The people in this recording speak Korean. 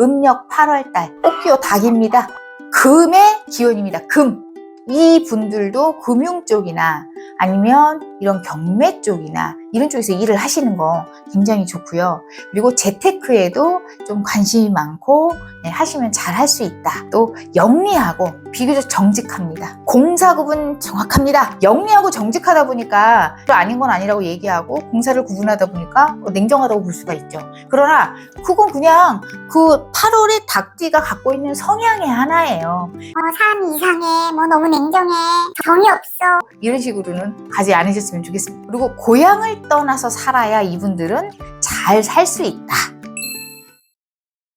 음력 8월달 뽑기호 닭입니다. 금의 기운입니다. 금. 이 분들도 금융 쪽이나 아니면 이런 경매 쪽이나 이런 쪽에서 일을 하시는 거 굉장히 좋고요. 그리고 재테크에도 좀 관심이 많고 네, 하시면 잘 할 수 있다. 또 영리하고 비교적 정직합니다. 공사 구분 정확합니다. 영리하고 정직하다 보니까 또 아닌 건 아니라고 얘기하고 공사를 구분하다 보니까 어, 냉정하다고 볼 수가 있죠. 그러나 그건 그냥 그 8월의 닭띠가 갖고 있는 성향의 하나예요. 어, 사람이 이상해. 뭐 너무 냉정해. 정이 없어. 이런 식으로는 가지 않으셨으면 좋겠습니다. 그리고 고향을 떠나서 살아야 이분들은 잘 살 수 있다.